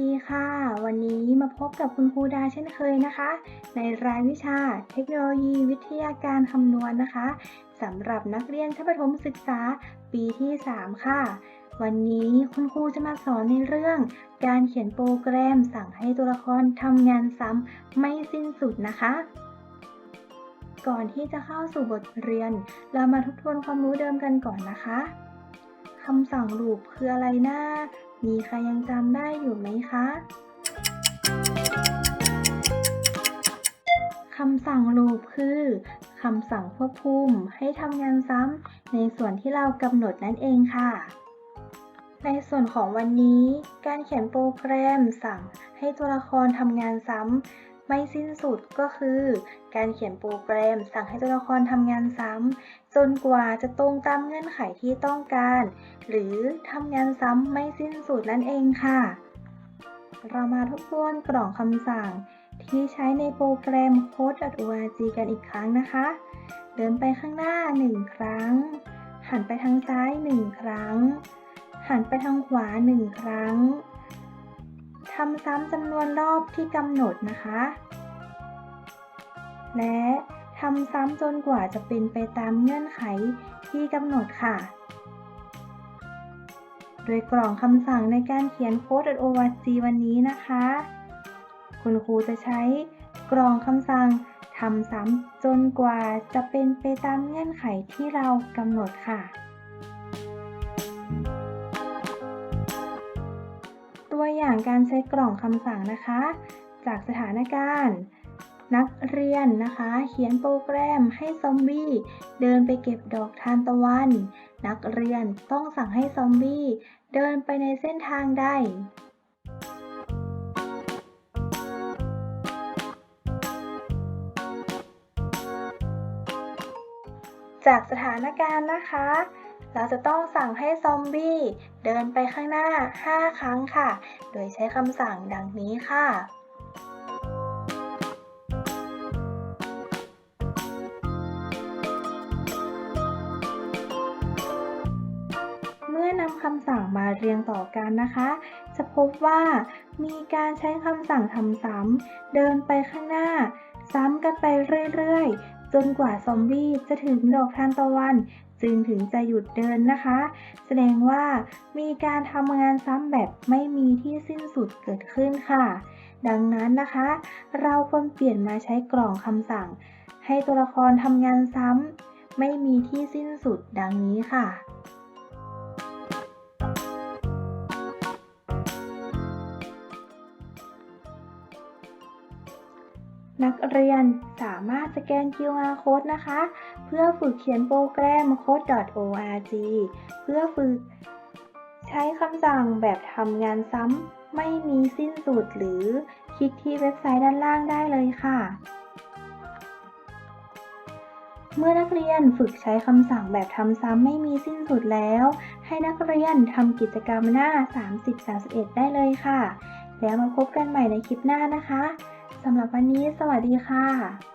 ดีค่ะ วันนี้มาพบกับคุณครูดาเช่นเคยนะคะ ในรายวิชาเทคโนโลยีวิทยาการคำนวณนะคะสำหรับนักเรียนชั้นประถมศึกษาปีที่ 3 ค่ะ วันนี้คุณครูจะมาสอนในเรื่อง การเขียนโปรแกรมสั่งให้ตัวละครทำงานซ้ำไม่สิ้นสุดนะคะก่อนที่จะเข้าสู่บทเรียน เรามาทบทวนความรู้เดิมกันก่อนนะคะ คำสั่งลูปคืออะไรนะ มีใครยังจำได้อยู่ไหมคะคำสั่งลูปคือคำสั่งควบคุมให้ทำงานซ้ำในส่วนที่เรากำหนดนั่นเองค่ะ ในส่วนของวันนี้ การเขียนโปรแกรมสั่งให้ตัวละครทำงานซ้ำ ไม่สิ้นสุดก็คือ การเขียนโปรแกรม สั่งให้ตัวละครทำงานซ้ำจนกว่าจะตรงตามเงื่อนไขที่ต้องการ หรือทำงานซ้ำไม่สิ้นสุดนั่นเองค่ะ เรามาทบทวนกล่องคำสั่ง ที่ใช้ในโปรแกรม code.org กันอีกครั้งนะคะ เดินไปข้างหน้า 1 ครั้ง หันไปทางซ้าย 1 ครั้ง หันไปทางขวา 1 ครั้ง ทำซ้ำจำนวนรอบที่กำหนดนะคะ และทำซ้ำจนกว่าจะเป็นไปตามเงื่อนไขที่กำหนดค่ะ โดยกล่องคำสั่งในการเขียน code.org วันนี้นะคะ คุณครูจะใช้กล่องคำสั่งทำซ้ำจนกว่าจะเป็นไปตามเงื่อนไขที่เรากำหนดค่ะ อย่างการใช้กล่องคำสั่งนะคะ จากสถานการณ์ นักเรียนนะคะ เขียนโปรแกรมให้ซอมบี้เดินไปเก็บดอกทานตะวัน นักเรียนต้องสั่งให้ซอมบี้เดินไปในเส้นทางใดจากสถานการณ์นะคะ เราจะต้องสั่งให้ซอมบี้เดินไปข้างหน้า 5 ครั้งค่ะ โดยใช้คำสั่งดังนี้ค่ะเมื่อนำคำสั่งมาเรียงต่อกันนะคะ จะพบว่ามีการใช้คำสั่งทำซ้ำ เดินไปข้างหน้า ซ้ำกันไปเรื่อยๆ จนกว่าซอมบี้จะถึงดอกทานตะวัน จึงถึงจะหยุดเดินนะคะ แสดงว่ามีการทำงานซ้ำแบบไม่มีที่สิ้นสุดเกิดขึ้นค่ะ ดังนั้นนะคะ เราควรเปลี่ยนมาใช้กล่องคำสั่ง ให้ตัวละครทำงานซ้ำไม่มีที่สิ้นสุดดังนี้ค่ะนักเรียนสามารถสแกน QR code นะคะ พื่อฝึกเขียนโปรแกรม code.org เพื่อฝึกใช้คำสั่งแบบทำงานซ้ำไม่มีสิ้นสุดหรือคลิกที่เว็บไซต์ด้านล่างได้เลยค่ะ เมื่อนักเรียนฝึกใช้คำสั่งแบบทำซ้ำไม่มีสิ้นสุดแล้ว ให้นักเรียนทำกิจกรรมหน้า 30-31 ได้เลยค่ะ แล้วมาพบกันใหม่ในคลิปหน้านะคะสำหรับวันนี้สวัสดีค่ะ